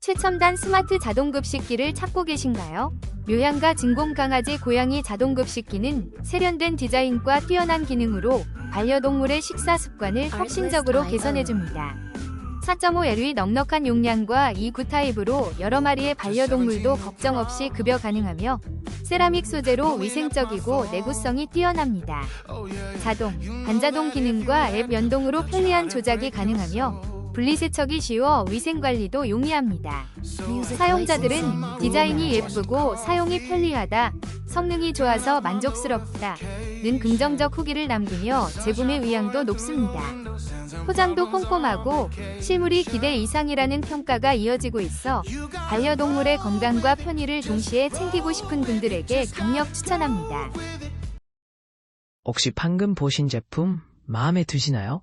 최첨단 스마트 자동급식기를 찾고 계신가요? 묘향과 진공 강아지 고양이 자동급식기는 세련된 디자인과 뛰어난 기능으로 반려동물의 식사 습관을 혁신적으로 개선해줍니다. 4.5L의 넉넉한 용량과 이 구타입으로 여러 마리의 반려동물도 걱정 없이 급여 가능하며 세라믹 소재로 위생적이고 내구성이 뛰어납니다. 자동, 반자동 기능과 앱 연동으로 편리한 조작이 가능하며 분리세척이 쉬워 위생관리도 용이합니다. 사용자들은 디자인이 예쁘고 사용이 편리하다, 성능이 좋아서 만족스럽다 는 긍정적 후기를 남기며 재구매 의향도 높습니다. 포장도 꼼꼼하고 실물이 기대 이상이라는 평가가 이어지고 있어 반려동물의 건강과 편의를 동시에 챙기고 싶은 분들에게 강력 추천합니다. 혹시 방금 보신 제품 마음에 드시나요?